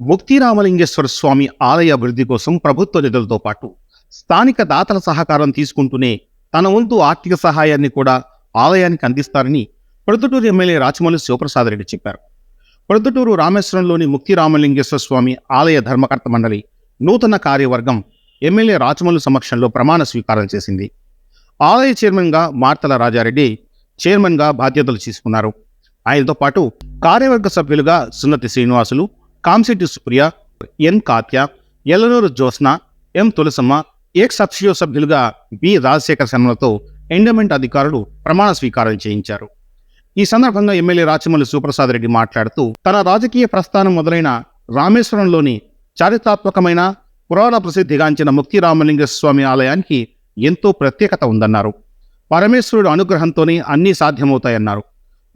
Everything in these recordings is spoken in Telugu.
ముక్తి రామలింగేశ్వర స్వామి ఆలయ అభివృద్ధి కోసం ప్రభుత్వ నిధులతో పాటు స్థానిక దాతల సహకారం తీసుకుంటూనే తన వంతు ఆర్థిక సహాయాన్ని కూడా ఆలయానికి అందిస్తారని ప్రొద్దుటూరు ఎమ్మెల్యే రాచమల్లి శివప్రసాద్ రెడ్డి చెప్పారు. ప్రొద్దుటూరు రామేశ్వరంలోని ముక్తి రామలింగేశ్వర స్వామి ఆలయ ధర్మకర్త మండలి నూతన కార్యవర్గం ఎమ్మెల్యే రాచమల్లు సమక్షంలో ప్రమాణ స్వీకారం చేసింది. ఆలయ చైర్మన్గా మార్తల రాజారెడ్డి చైర్మన్గా బాధ్యతలు తీసుకున్నారు. ఆయనతో పాటు కార్యవర్గ సభ్యులుగా Sunnathi Srinivasulu Kamshetti Supriya N Katya Yellanuru Jyotsna M Tulasamma ex officio సభ్యులుగా బి రాజశేఖర శర్మలతో ఎండోమెంట్ అధికారులు ప్రమాణ స్వీకారం చేయించారు. ఈ సందర్భంగా ఎమ్మెల్యే రాచమల్లి సుప్రసాద్ రెడ్డి మాట్లాడుతూ తన రాజకీయ ప్రస్థానం మొదలైన రామేశ్వరంలోని చారిత్రాత్మకమైన పురాణ ప్రసిద్ధిగాంచిన ముక్తి రామలింగస్వామి ఆలయానికి ఎంతో ప్రత్యేకత ఉందన్నారు. పరమేశ్వరుడు అనుగ్రహంతోనే అన్నీ సాధ్యమవుతాయన్నారు.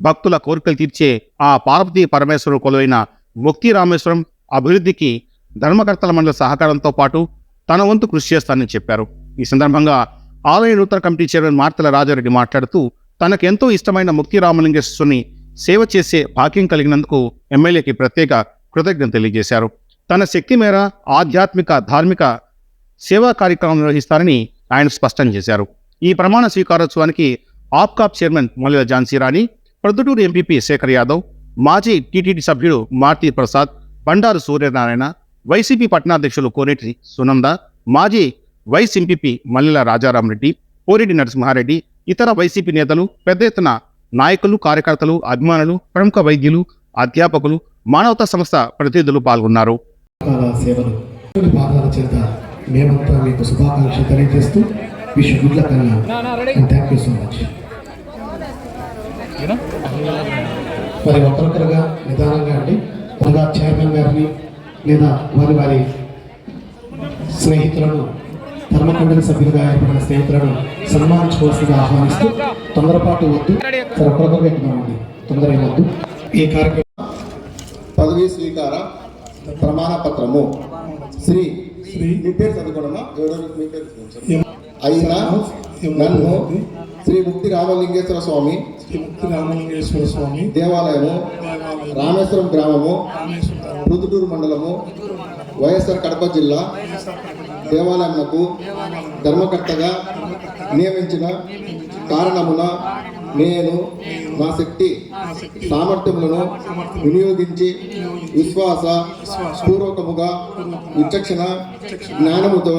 భక్తుల కోరికలు తీర్చే ఆ పార్వతీ పరమేశ్వరుడు కొలువైన ముక్తి రామేశ్వరం అభివృద్ధికి ధర్మకర్తల మండలి సహకారంతో పాటు తన వంతు కృషి చేస్తానని చెప్పారు. ఈ సందర్భంగా ఆలయ నూతన కమిటీ చైర్మన్ మార్తల రాజారెడ్డి మాట్లాడుతూ తనకెంతో ఇష్టమైన ముక్తి రామలింగేశ్వరుని సేవ చేసే భాగ్యం కలిగినందుకు ఎమ్మెల్యేకి ప్రత్యేక కృతజ్ఞత తెలియజేశారు. తన శక్తి మేర ఆధ్యాత్మిక ధార్మిక సేవా కార్యక్రమం నిర్వహిస్తారని ఆయన స్పష్టం చేశారు. ఈ ప్రమాణ స్వీకారోత్సవానికి ఆప్కాప్ చైర్మన్ మొలిల ఝాన్సీ రాణి ప్రొద్దుటూరు ఎంపీపీ శేఖర్ యాదవ్ మాజీ టీటీడీ సభ్యుడు మారుతి ప్రసాద్ బండారు సూర్యనారాయణ వైసీపీ పట్టణాధ్యక్షులు కోనేటి సునంద మాజీ వైస్ ఎంపీపీ మల్లెల రాజారామరెడ్డి పోరెడ్డి నరసింహారెడ్డి ఇతర వైసీపీ నేతలు పెద్ద ఎత్తున నాయకులు కార్యకర్తలు అభిమానులు ప్రముఖ వైద్యులు అధ్యాపకులు మానవతా సంస్థ ప్రతినిధులు పాల్గొన్నారు. రకాల సేవలు. కొన్ని భాగాల చేత మేమంతా మీకు శుభాకాంక్షలు తెలియజేస్తూ విష్ గుడ్ లక్ అన్న and thank you so much మరి ఒక్కరొక్కరుగా నిదానంగా అండి. ముందుగా చైర్మన్ గారిని లేదా వారి వారి స్నేహితులను ధర్మకండలి సభ్యులుగా ఏర్పడిన స్నేహితులను సన్మానించుకోవాల్సిందిగా ఆహ్వానిస్తూ తొందరపాటు వద్దు. సరే ఎక్కుదామండి తొందర వద్దు. ఈ కార్యక్రమం పదవీ స్వీకార ప్రమాణ పత్రము. శ్రీ శ్రీ మీ పేరు చదువుకోవడమా మీ పేరు. అయినా నన్ను శ్రీ ముక్తి రామలింగేశ్వర స్వామి శ్రీ ముక్తి రామలింగేశ్వర స్వామి దేవాలయము రామేశ్వరం గ్రామము రుదుటూరు మండలము వైఎస్ఆర్ కడప జిల్లా దేవాలయమునకు ధర్మకర్తగా నియమించిన కారణమున నేను నా శక్తి సామర్థ్యములను వినియోగించి విశ్వాస పూర్వకముగా విచక్షణ జ్ఞానముతో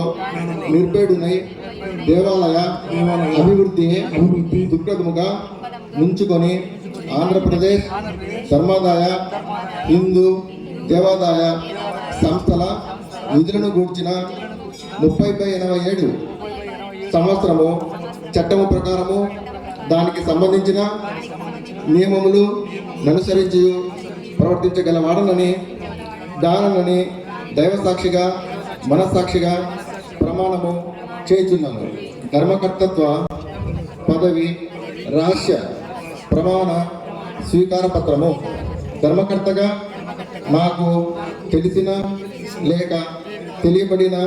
నిర్భేడునై దేవాలయ అభివృద్ధి అభివృద్ధి ముంచుకొని ఆంధ్రప్రదేశ్ ధర్మాదాయ హిందూ దేవాదాయ సంస్థల నిధులను గూర్చిన ముప్పై బై ఎనభై ఏడు సంవత్సరము చట్టము ప్రకారము దానికి సంబంధించిన నియమములు అనుసరించి ప్రవర్తించగలవాడనని దానని దైవ సాక్షిగా మనస్సాక్షిగా ప్రమాణము చేయుచున్నాను. ధర్మకర్తత్వ పదవి రహస్య ప్రమాణ స్వీకార పత్రము. ధర్మకర్తగా నాకు తెలిసిన లేక తెలియబడిన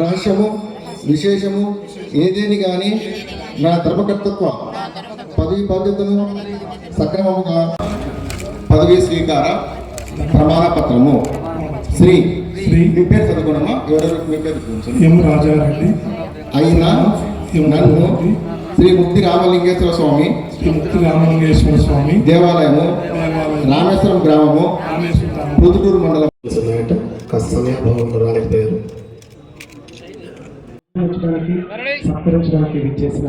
రహస్యము విశేషము ఏదేని కానీ నా ధర్మకర్తత్వ పదవి బాధ్యతను సక్రమముగా పదవి స్వీకార ప్రమాణ పత్రము. శ్రీ శ్రీ మీ పేరు చదువుకోనమ్మా. ఎవరెవరు మీ పేరు ఎం రాజారెడ్డి. అయినా నన్ను శ్రీ ముక్తి రామలింగేశ్వర స్వామి శ్రీ ముక్తి రామలింగేశ్వర స్వామి దేవాలయము రామేశ్వరం గ్రామము రుదుటూరు మండలం. సత్కరించడానికి సత్కరించడానికి విచ్చేసిన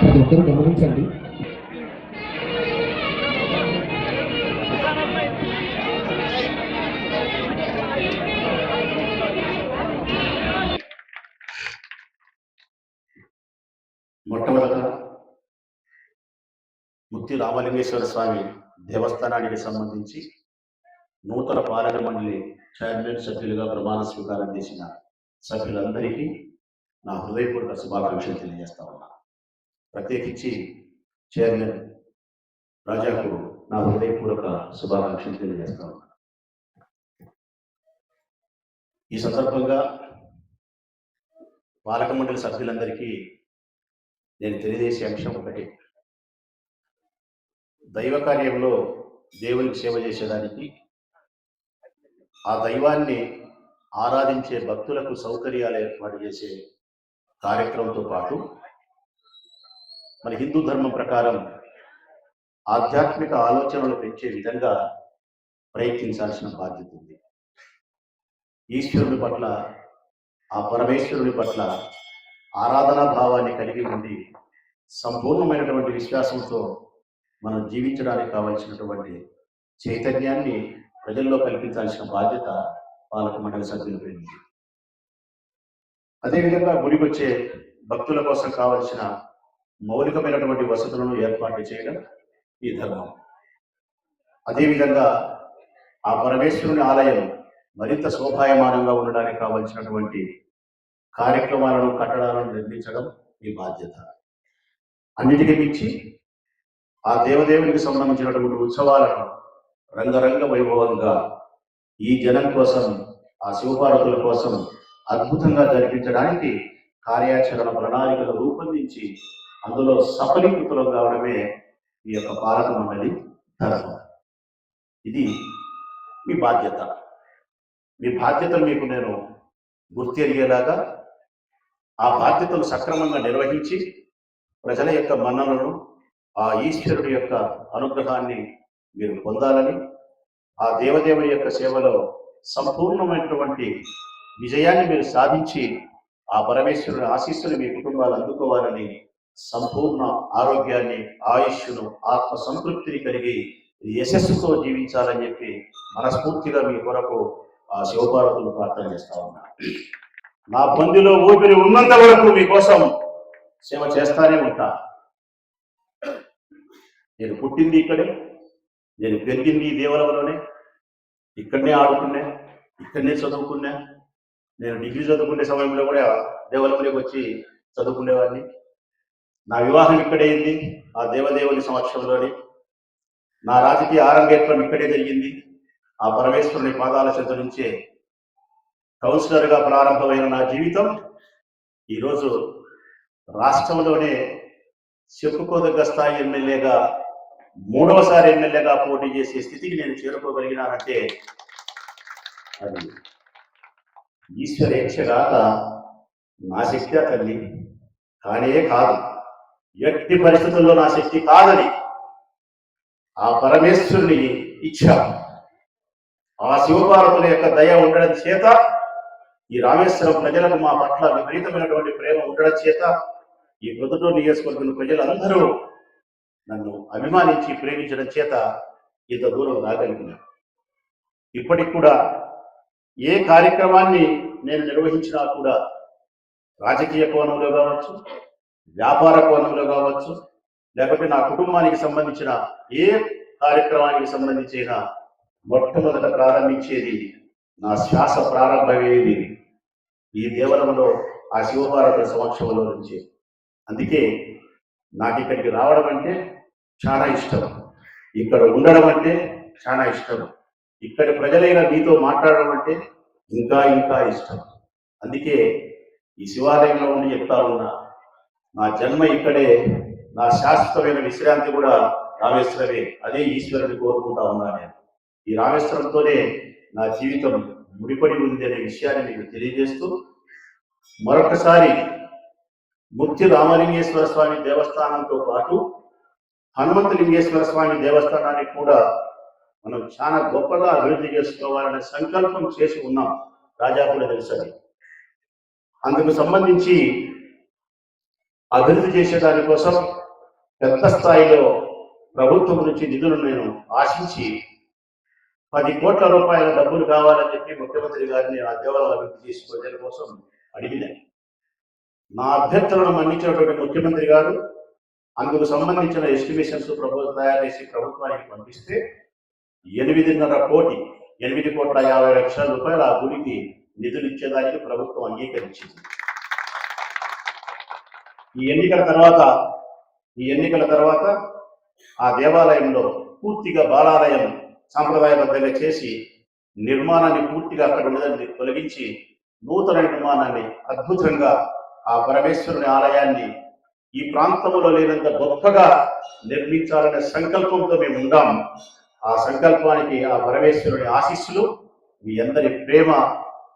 ప్రతి ఒక్కరు గమనించండి. ముక్తి రామలింగేశ్వర స్వామి దేవస్థానానికి సంబంధించి నూతన పాలక మండలి చైర్మన్ సభ్యులుగా ప్రమాణ స్వీకారం చేసిన సభ్యులందరికీ నా హృదయపూర్వక శుభాకాంక్షలు తెలియజేస్తా ఉన్నా. ప్రత్యేకించి చైర్మన్ రాజాకు నా హృదయపూర్వక శుభాకాంక్షలు తెలియజేస్తా ఉన్నా. ఈ సందర్భంగా పాలక మండలి సభ్యులందరికీ నేను తెలియజేసే అంశం ఒకటి. దైవ కార్యంలో దేవునికి సేవ చేసేదానికి ఆ దైవాన్ని ఆరాధించే భక్తులకు సౌకర్యాలు ఏర్పాటు చేసే కార్యక్రమంతో పాటు మన హిందూ ధర్మం ప్రకారం ఆధ్యాత్మిక ఆలోచనలు పెంచే విధంగా ప్రయత్నించాల్సిన బాధ్యత ఉంది. ఈశ్వరుని పట్ల ఆ పరమేశ్వరుని పట్ల ఆరాధనా భావాన్ని కలిగి ఉండి సంపూర్ణమైనటువంటి విశ్వాసంతో మనం జీవించడానికి కావలసినటువంటి చైతన్యాన్ని ప్రజల్లో కల్పించాల్సిన బాధ్యత పాలక మండలి సభ్యులపై ఉంది అదేవిధంగా గుడికి వచ్చే భక్తుల కోసం కావలసిన మౌలికమైనటువంటి వసతులను ఏర్పాటు చేయడం ఈ ధర్మం. అదేవిధంగా ఆ పరమేశ్వరుని ఆలయం మరింత శోభాయమానంగా ఉండడానికి కావలసినటువంటి కార్యక్రమాలను కట్టడాలను నిర్మించడం ఈ బాధ్యత. అన్నిటికీ మించి ఆ దేవదేవునికి సంబంధించినటువంటి ఉత్సవాలను రంగరంగ వైభవంగా ఈ జనం కోసం ఆ శివపార్వతుల కోసం అద్భుతంగా జరిపించడానికి కార్యాచరణ ప్రణాళికలు రూపొందించి అందులో సఫలీకృతులు కావడమే ఈ యొక్క పాలక మండలి ధర్మం ఇది మీ బాధ్యత. మీ బాధ్యతలు మీకు నేను గుర్తెరిగేలాగా ఆ బాధ్యతలు సక్రమంగా నిర్వహించి ప్రజల యొక్క మన్నలను ఆ ఈశ్వరుడు యొక్క అనుగ్రహాన్ని మీరు పొందాలని ఆ దేవదేవుని యొక్క సేవలో సంపూర్ణమైనటువంటి విజయాన్ని మీరు సాధించి ఆ పరమేశ్వరుని ఆశీస్సులు మీ కుటుంబాలు అందుకోవాలని సంపూర్ణ ఆరోగ్యాన్ని ఆయుష్ను ఆత్మ సంతృప్తిని కలిగి యశస్సుతో జీవించాలని చెప్పి మనస్ఫూర్తిగా మీ కొరకు ఆ శివపార్వతులు ప్రార్థన చేస్తా ఉన్నా. నా బందిలో ఊపిరి ఉన్నంత వరకు మీకోసం సేవ చేస్తానే ఉంటా. నేను పుట్టింది ఇక్కడే నేను పెరిగింది ఈ దేవాలయంలోనే ఇక్కడనే ఆడుకున్నా ఇక్కడనే చదువుకున్నా. నేను డిగ్రీ చదువుకునే సమయంలో కూడా దేవాలయంలోకి వచ్చి చదువుకునేవాడిని. నా వివాహం ఇక్కడే అయింది ఆ దేవదేవుని సమక్షంలోనే. నా రాజకీయ ఆరంగేట్రం ఇక్కడే జరిగింది. ఆ పరమేశ్వరుని పాదాల చెంత నుంచే కౌన్సిలర్గా ప్రారంభమైన నా జీవితం ఈరోజు రాష్ట్రంలోనే చెప్పుకోదగ్గ స్థాయి ఎమ్మెల్యేగా మూడవసారి ఎమ్మెల్యేగా పోటీ చేసే స్థితికి నేను చేరుకోగలిగినానంటే అది ఈశ్వరేచ్ఛ కాక నా శక్తి తల్లి. కానే కాదు. ఎట్టి పరిస్థితుల్లో నా శక్తి కాదని ఆ పరమేశ్వరుని ఇచ్ఛ. ఆ శివపార్వతుల యొక్క దయ ఉండడం చేత ఈ రామేశ్వరం ప్రజలకు మా పట్ల విపరీతమైనటువంటి ప్రేమ ఉండడం చేత ఈ ప్రొద్దుటూరు నియోజకవర్గం ప్రజలందరూ నన్ను అభిమానించి ప్రేమించడం చేత ఇంత దూరం రాగలిగిన ఇప్పటికి కూడా ఏ కార్యక్రమాన్ని నేను నిర్వహించినా కూడా రాజకీయ కోణంలో కావచ్చు వ్యాపార కోణంలో కావచ్చు లేకపోతే నా కుటుంబానికి సంబంధించిన ఏ కార్యక్రమానికి సంబంధించిన మొట్టమొదట ప్రారంభించేది నా శ్వాస ప్రారంభమయ్యేది ఈ దేవలంలో ఆ శివభారత సమక్షంలో నుంచి. అందుకే నాకు ఇక్కడికి రావడం అంటే చాలా ఇష్టం ఇక్కడ ఉండడం అంటే చాలా ఇష్టం ఇక్కడ ప్రజలైన మీతో మాట్లాడడం అంటే ఇంకా ఇంకా ఇష్టం అందుకే ఈ శివాలయంలో ఉండి చెప్తా ఉన్నా నా జన్మ ఇక్కడే నా శాశ్వతమైన విశ్రాంతి కూడా రామేశ్వరమే. అదే ఈశ్వరుని కోరుకుంటా ఉన్నా నేను. ఈ రామేశ్వరంతోనే నా జీవితం ముడిపడి ఉంది అనే విషయాన్ని మీకు తెలియజేస్తూ మరొకసారి ముక్తి రామలింగేశ్వర స్వామి దేవస్థానంతో పాటు హనుమంతలింగేశ్వర స్వామి దేవస్థానాన్ని కూడా మనం చాలా గొప్పగా అభివృద్ధి చేసుకోవాలనే సంకల్పం చేసి ఉన్నాం. రాజా కూడా తెలుసది. అందుకు సంబంధించి అభివృద్ధి చేసే దానికోసం పెద్ద స్థాయిలో ప్రభుత్వం నుంచి నిధులు నేను ఆశించి పది కోట్ల రూపాయల డబ్బులు కావాలని చెప్పి ముఖ్యమంత్రి గారిని ఆ దేవాలయం అభివృద్ధి చేసుకోవడం కోసం అడిగిన. నా అభ్యర్థులను మన్నించినటువంటి ముఖ్యమంత్రి గారు అందుకు సంబంధించిన ఎస్టిమేషన్స్ ప్రభుత్వం తయారు చేసి ప్రభుత్వానికి పంపిస్తే ఎనిమిదిన్నర కోటి ఎనిమిది కోట్ల యాభై లక్షల రూపాయలు ఆ గుడికి నిధులు ఇచ్చేదానికి ప్రభుత్వం అంగీకరించింది. ఈ ఎన్నికల తర్వాత ఈ ఎన్నికల తర్వాత ఆ దేవాలయంలో పూర్తిగా బాలాలయం సాంప్రదాయబద్ధంగా చేసి నిర్మాణాన్ని పూర్తిగా అక్కడ ఉన్నదాన్ని తొలగించి నూతన నిర్మాణాన్ని అద్భుతంగా ఆ పరమేశ్వరుని ఆలయాన్ని ఈ ప్రాంతంలో లేనంత గొప్పగా నిర్మించాలనే సంకల్పంతో మేము ఉందాం. ఆ సంకల్పానికి ఆ పరమేశ్వరుని ఆశీస్సులు మీ అందరి ప్రేమ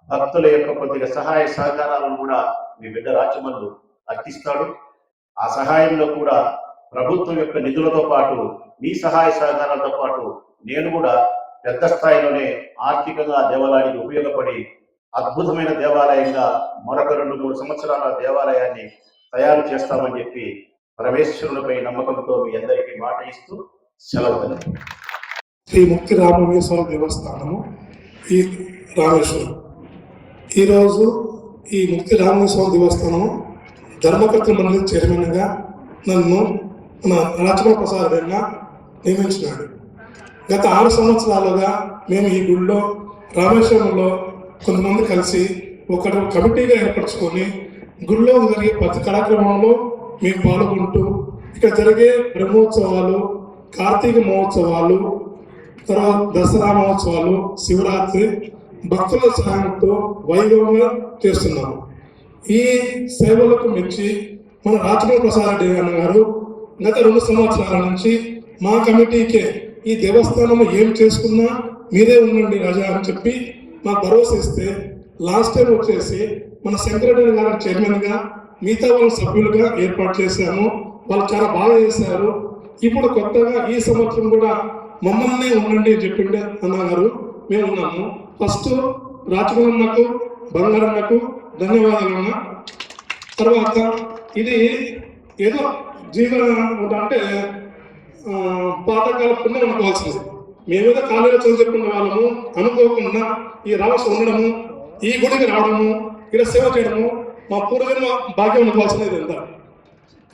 భక్తుల యొక్క కొద్దిగా సహాయ సహకారాలను కూడా మీ బిడ్డ రాచమల్లు అర్పిస్తాడు. ఆ సహాయంలో కూడా ప్రభుత్వం యొక్క నిధులతో పాటు మీ సహాయ సహకారాలతో పాటు నేను కూడా పెద్ద స్థాయిలోనే ఆర్థికంగా దేవాలయానికి ఉపయోగపడి అద్భుతమైన దేవాలయంగా మరొక రెండు మూడు సంవత్సరాల దేవాలయాన్ని తయారు చేస్తామని చెప్పి పరమేశ్వరునిపై నమ్మకంతో మీ అందరికీ మాట ఇస్తూ సెలవు శ్రీ ముక్తి రామేశ్వర దేవస్థానము ఈ రామేశ్వరం. ఈరోజు ఈ ముక్తి రామేశ్వర దేవస్థానం ధర్మకర్త మండలి చైర్మన్గా నన్ను మన రాచమ ప్రసాద్ రెడ్డి నియమించినాడు. గత ఆరు సంవత్సరాలుగా మేము ఈ గుడిలో రామేశ్వరంలో కొంతమంది కలిసి ఒక కమిటీగా ఏర్పరచుకొని గుడిలో జరిగే ప్రతి కార్యక్రమంలో మేము పాల్గొంటూ ఇక్కడ జరిగే బ్రహ్మోత్సవాలు కార్తీక మహోత్సవాలు తర్వాత దసరా మహోత్సవాలు శివరాత్రి భక్తుల సహాయంతో వైభవంగా చేస్తున్నాము. ఈ సేవలకు మెచ్చి మన రాజమౌళి ప్రసాద్ రెడ్డి అన్న గారు గత రెండు సంవత్సరాల నుంచి మా కమిటీకే ఈ దేవస్థానం ఏం చేసుకున్నా మీరే ఉండండి రాజా అని చెప్పి మా భరోసా ఇస్తే లాస్ట్ టైం వచ్చేసి మన శంకరెడ్డి గారు చైర్మన్గా మిగతా వాళ్ళ సభ్యులుగా ఏర్పాటు చేశాము. వాళ్ళు చాలా బాగా చేశారు. ఇప్పుడు కొత్తగా ఈ సంవత్సరం కూడా మమ్మల్ని ఉండండి అని చెప్పిండే అన్నారు మేము ఉన్నాము. ఫస్ట్ రాజకుమారన్నకు బంగారన్నకు ధన్యవాదాలు అన్న తర్వాత ఇది ఏదో జీవన అంటే పాతకాల పుణ్యం అనుకోవాల్సింది. మేమేదో కాలేజీలో చదువు చెప్పిన వాళ్ళము అనుకోకుండా ఈ రావాల్సి ఉండడము ఈ గుడికి రావడము ఇక్కడ సేవ చేయడము మా పూర్వజన్మ భాగ్యం అనుకోవాల్సినది ఎంత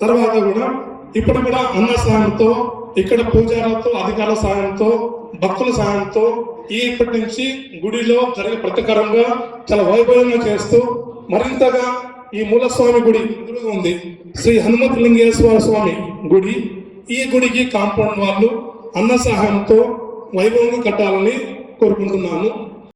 తర్వాత కూడా ఇప్పుడు కూడా అన్న సహాయంతో ఇక్కడ పూజారులతో అధికారుల సహాయంతో భక్తుల సహాయంతో ఈ ఇప్పటి నుంచి గుడిలో జరిగే ప్రతికారంగా చాలా వైభవంగా చేస్తూ మరింతగా ఈ మూలస్వామి గుడి ఎదురుగా ఉంది. శ్రీ హనుమత్ లింగేశ్వర స్వామి గుడి. ఈ గుడికి కాంపౌండ్ వాళ్ళు అన్న సహాయంతో వైభవంగా కట్టాలని కోరుకుంటున్నాను.